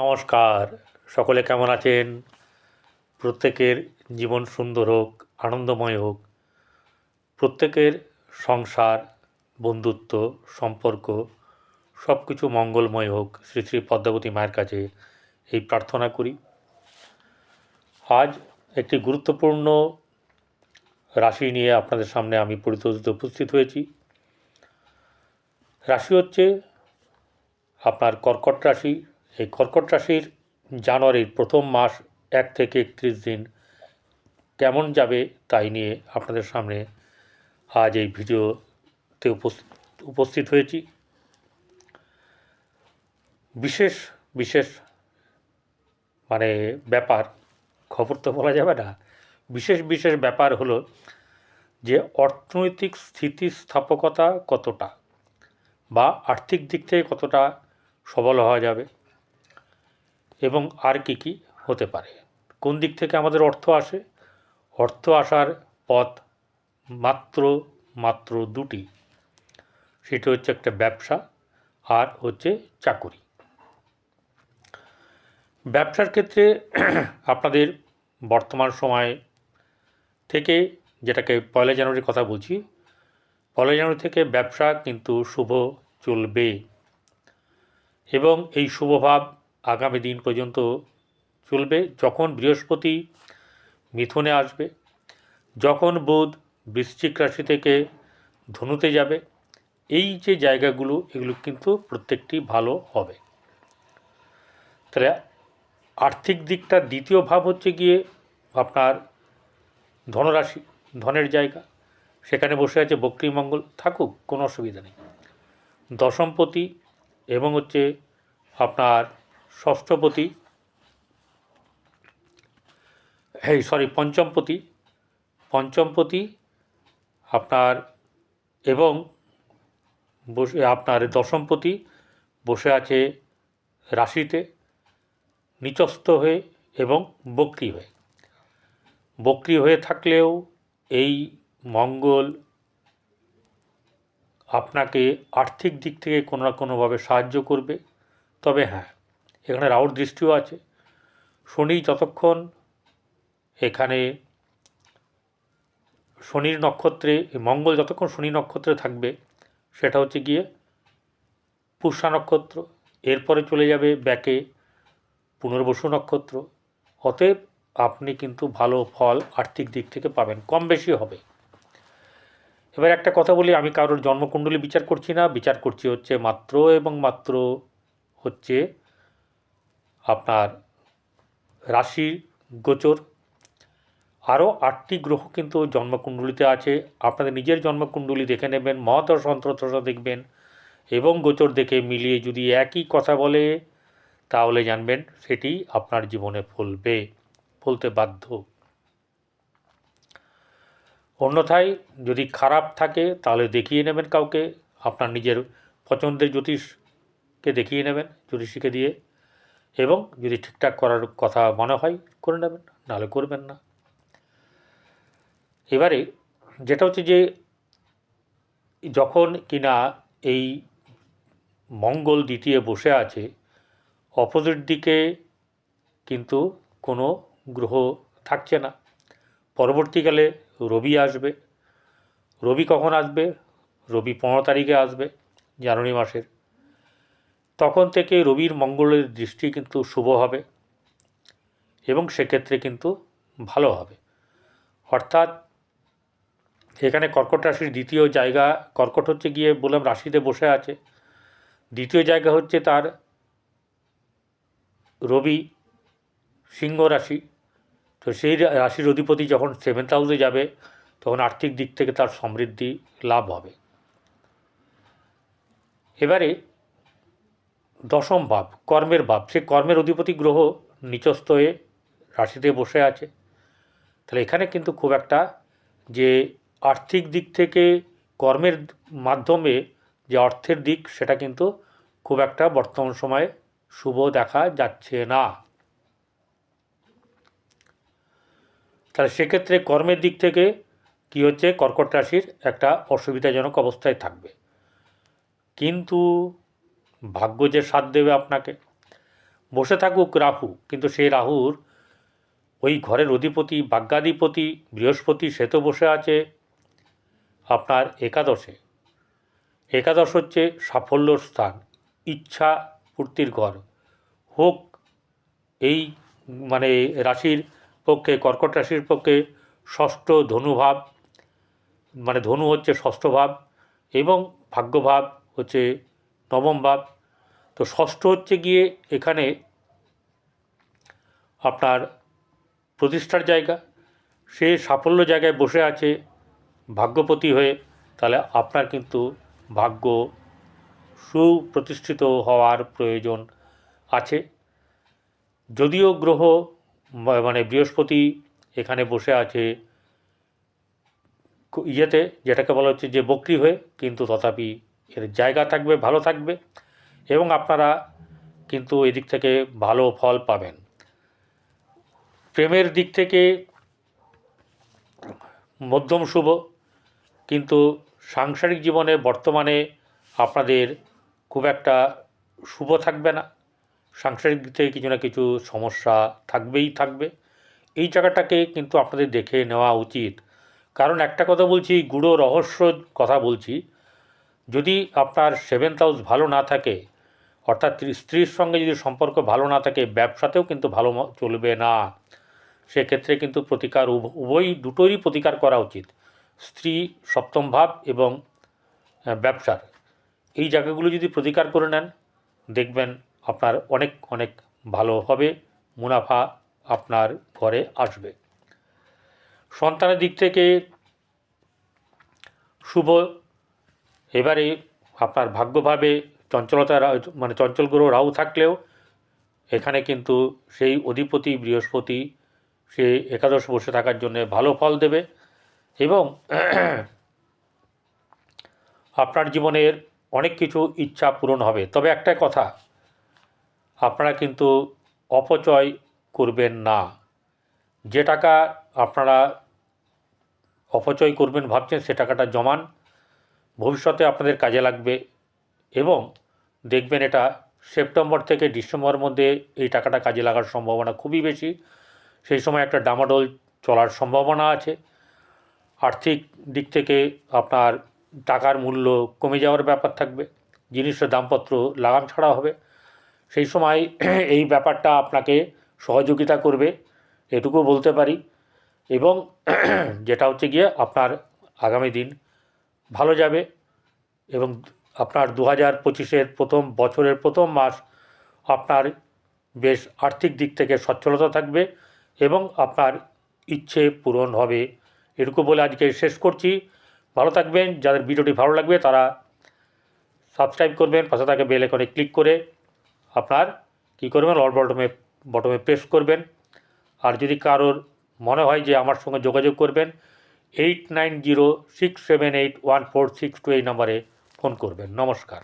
নমস্কার। সকলে কেমন আছেন? প্রত্যেকের জীবন সুন্দর হোক, আনন্দময় হোক। প্রত্যেকের সংসার, বন্ধুত্ব, সম্পর্ক সব কিছু মঙ্গলময় হোক, শ্রী শ্রী পদ্মাবতী মায়ের কাছে এই প্রার্থনা করি। আজ একটি গুরুত্বপূর্ণ রাশি নিয়ে আপনাদের সামনে আমি পরিতোষিত উপস্থিত হয়েছি। রাশি হচ্ছে আপনার কর্কট রাশি এই কর্কট রাশির জানুয়ারির প্রথম মাস এক থেকে একত্রিশ দিন কেমন যাবে তাই নিয়ে আপনাদের সামনে আজ এই ভিডিওতে উপস্থিত হয়েছি। বিশেষ বিশেষ মানে ব্যাপার, খবর তো বলা যাবে না। বিশেষ বিশেষ ব্যাপার হলো যে অর্থনৈতিক স্থিতিস্থাপকতা কতটা বা আর্থিক দিক থেকে কতটা সবল হওয়া যাবে। এবং আর কি কি হতে পারে? কোন দিক থেকে আমাদের অর্থ আসে? অর্থ আসার পথ মাত্র মাত্র দুটি। সেটা হচ্ছে একটা ব্যবসা আর হচ্ছে চাকুরি। ব্যবসার ক্ষেত্রে আপনাদের বর্তমান সময় থেকে যেটাকে পয়লা জানুয়ারির কথা বলছি, পয়লা জানুয়ারি থেকে ব্যবসা কিন্তু শুভ চলবে। এবং এই শুভভাব আগামী দিন পর্যন্ত চলবে। যখন বৃহস্পতি মিথুনে আসবে, যখন বুধ বৃশ্চিক রাশি থেকে ধনুতে যাবে, এই যে জায়গাগুলো, এগুলো কিন্তু প্রত্যেকটি ভালো হবে। তাহলে আর্থিক দিকটা দ্বিতীয় ভাব হচ্ছে গিয়ে আপনার ধনরাশি, ধনের জায়গা। সেখানে বসে আছে বক্রীমঙ্গল থাকুক, কোনো অসুবিধা নেই। দশমপতি এবং হচ্ছে আপনার ষষ্ঠপতি। এই সরি পঞ্চমপতি। পঞ্চমপতি আপনার এবং বসে আপনার দশমপতি বসে আছে রাশিতে, নিচস্থ হয়ে এবং বক্রি হয়ে। বক্রি হয়ে থাকলেও এই মঙ্গল আপনাকে আর্থিক দিক থেকে কোনো না কোনোভাবে সাহায্য করবে। তবে হ্যাঁ এখানে রাহুর দৃষ্টিও আছে। শনি যতক্ষণ এখানে শনির নক্ষত্রে, মঙ্গল যতক্ষণ শনি নক্ষত্রে থাকবে, সেটা হচ্ছে গিয়ে পুষ্যা নক্ষত্র, এরপরে চলে যাবে ব্যাকে পুনর্বসু নক্ষত্র। অতএব আপনি কিন্তু ভালো ফল আর্থিক দিক থেকে পাবেন, কম বেশি হবে। এবার একটা কথা বলি, আমি কারোর জন্মকুণ্ডলী বিচার করছি না, বিচার করছি হচ্ছে মাত্র এবং মাত্র হচ্ছে আপনার রাশি গোচর। আরও আটটি গ্রহ কিন্তু জন্মকুণ্ডলিতে আছে। আপনাদের নিজের জন্মকুণ্ডলী দেখে নেবেন মহাদশ অন্তরদশা দেখবেন এবং গোচর দেখে মিলিয়ে যদি একই কথা বলে, তাহলে জানবেন সেটি আপনার জীবনে ফলবে, ফলতে বাধ্য। অন্যথায় যদি খারাপ থাকে, তাহলে দেখিয়ে নেবেন কাউকে। আপনার নিজের পছন্দের জ্যোতিষকে দেখিয়ে নেবেন, জ্যোতিষীকে দিয়ে। এবং যদি ঠিকঠাক করার কথা মনে হয়, করে নেবেন, নাহলে করবেন না। এবারে যেটা হচ্ছে যে, যখন কিনা এই মঙ্গল দ্বিতীয় বসে আছে, অপোজিট দিকে কিন্তু কোনো গ্রহ থাকছে না। পরবর্তীকালে রবি আসবে। রবি কখন আসবে? রবি পনেরো তারিখে আসবে, জানুয়ারি মাসের। তখন থেকে রবির মঙ্গলের দৃষ্টি কিন্তু শুভ হবে এবং সেক্ষেত্রে কিন্তু ভালো হবে। অর্থাৎ এখানে কর্কট রাশির দ্বিতীয় জায়গা, কর্কট হচ্ছে গিয়ে বললাম রাশিতে বসে আছে। দ্বিতীয় জায়গা হচ্ছে তার রবি, সিংহ রাশি। তো সেই রাশির অধিপতি যখন সেভেন্থ হাউসে যাবে, তখন আর্থিক দিক থেকে তার সমৃদ্ধি লাভ হবে। এবারে দশম ভাব, কর্মের ভাব। সে কর্মের অধিপতি গ্রহ নিচস্থ হয়ে রাশিতে বসে আছে। তাহলে এখানে কিন্তু খুব একটা যে আর্থিক দিক থেকে কর্মের মাধ্যমে যে অর্থের দিক, সেটা কিন্তু খুব একটা বর্তমান সময়ে শুভ দেখা যাচ্ছে না। তাহলে সেক্ষেত্রে কর্মের দিক থেকে কী হচ্ছে? কর্কট রাশির একটা অসুবিধাজনক অবস্থায় থাকবে। কিন্তু ভাগ্য যে সাথ দেবে আপনাকে। বসে থাকুক রাহু, কিন্তু সেই রাহুর ওই ঘরের অধিপতি বাগ্যাধিপতি বৃহস্পতি, সে তো বসে আছে আপনার একাদশে। একাদশ হচ্ছে সাফল্যর স্থান, ইচ্ছা পূর্তির ঘর। হোক এই মানে রাশির পক্ষে, কর্কট রাশির পক্ষে ষষ্ঠ ধনুভাব মানে ধনু হচ্ছে ষষ্ঠ ভাব এবং ভাগ্যভাব হচ্ছে নবম ভাব তো ষষ্ঠ হচ্ছে গিয়ে এখানে আপনার প্রতিষ্ঠার জায়গা। সে সাফল্য জায়গায় বসে আছে ভাগ্যপতি হয়ে। তাহলে আপনার কিন্তু ভাগ্য সুপ্রতিষ্ঠিত হওয়ার প্রয়োজন আছে। যদিও গ্রহ মানে বৃহস্পতি এখানে বসে আছে ইয়েতে, যেটাকে বলা হচ্ছে যে বক্রি হয়ে, কিন্তু তথাপি এর জায়গা থাকবে, ভালো থাকবে এবং আপনারা কিন্তু এদিক থেকে ভালো ফল পাবেন। প্রেমের দিক থেকে মধ্যম শুভ, কিন্তু সাংসারিক জীবনে বর্তমানে আপনাদের খুব একটা শুভ থাকবে না। সাংসারিক দিক থেকে কিছু না কিছু সমস্যা থাকবেই থাকবে। এই জায়গাটাকে কিন্তু আপনাদের দেখে নেওয়া উচিত। কারণ একটা কথা বলছি, গুড়ো রহস্য কথা বলছি। যদি আপনার সেভেন্থ হাউস ভালো না থাকে, অর্থাৎ স্ত্রীর সঙ্গে যদি সম্পর্ক ভালো না থাকে, ব্যবসাতেও কিন্তু ভালো চলবে না। সেক্ষেত্রে কিন্তু প্রতিকার উভ- উভয় দুটোরই প্রতিকার করা উচিত। স্ত্রী সপ্তম ভাব এবং ব্যবসার। এই জায়গাগুলো যদি প্রতিকার করে নেন, দেখবেন আপনার অনেক অনেক ভালো হবে, মুনাফা আপনার ঘরে আসবে। সন্তানের দিক থেকে শুভ এবারে আপনার ভাগ্যভাবে চঞ্চলতা মানে চঞ্চল গ্রহ রাহু থাকলেও এখানে কিন্তু সেই অধিপতি বৃহস্পতি, সে একাদশ বসে থাকার জন্য ভালো ফল দেবে এবং আপনার জীবনের অনেক কিছু ইচ্ছা পূরণ হবে। তবে একটা কথা, আপনারা কিন্তু অপচয় করবেন না। যে টাকা আপনারা অপচয় করবেন ভাবছেন, সে টাকাটা জমান। ভবিষ্যতে আপনাদের কাজে লাগবে এবং দেখবেন এটা সেপ্টেম্বর থেকে ডিসেম্বর মধ্যে এই টাকাটা কাজে লাগার সম্ভাবনা খুবই বেশি। সেই সময় একটা ডামাডোল চলার সম্ভাবনা আছে। আর্থিক দিক থেকে আপনার টাকার মূল্য কমে যাওয়ার ব্যাপার থাকবে। জিনিসের দামপত্র লাগাম ছাড়া হবে। সেই সময় এই ব্যাপারটা আপনাকে সহযোগিতা করবে, এটুকু বলতে পারি। এবং যেটা হচ্ছে গিয়ে আপনার আগামী দিন ভালো যাবে এবং আপনার দু হাজার পঁচিশের প্রথম বছরের প্রথম মাস আপনার বেশ আর্থিক দিক থেকে সচ্ছলতা থাকবে এবং আপনার ইচ্ছে পূরণ হবে। এটুকু বলে আজকে শেষ করছি। ভালো থাকবেন। যাদের ভিডিওটি ভালো লাগবে তারা সাবস্ক্রাইব করবেন, পাশে থাকা বেল আইকনে ক্লিক করে আপনার কী করবেন? অল বটমে বটমে প্রেস করবেন। আর যদি কারোর মনে হয় যে আমার সঙ্গে যোগাযোগ করবেন eight nine zero six seven eight one four six two এই নম্বরে ফোন করবেন। নমস্কার।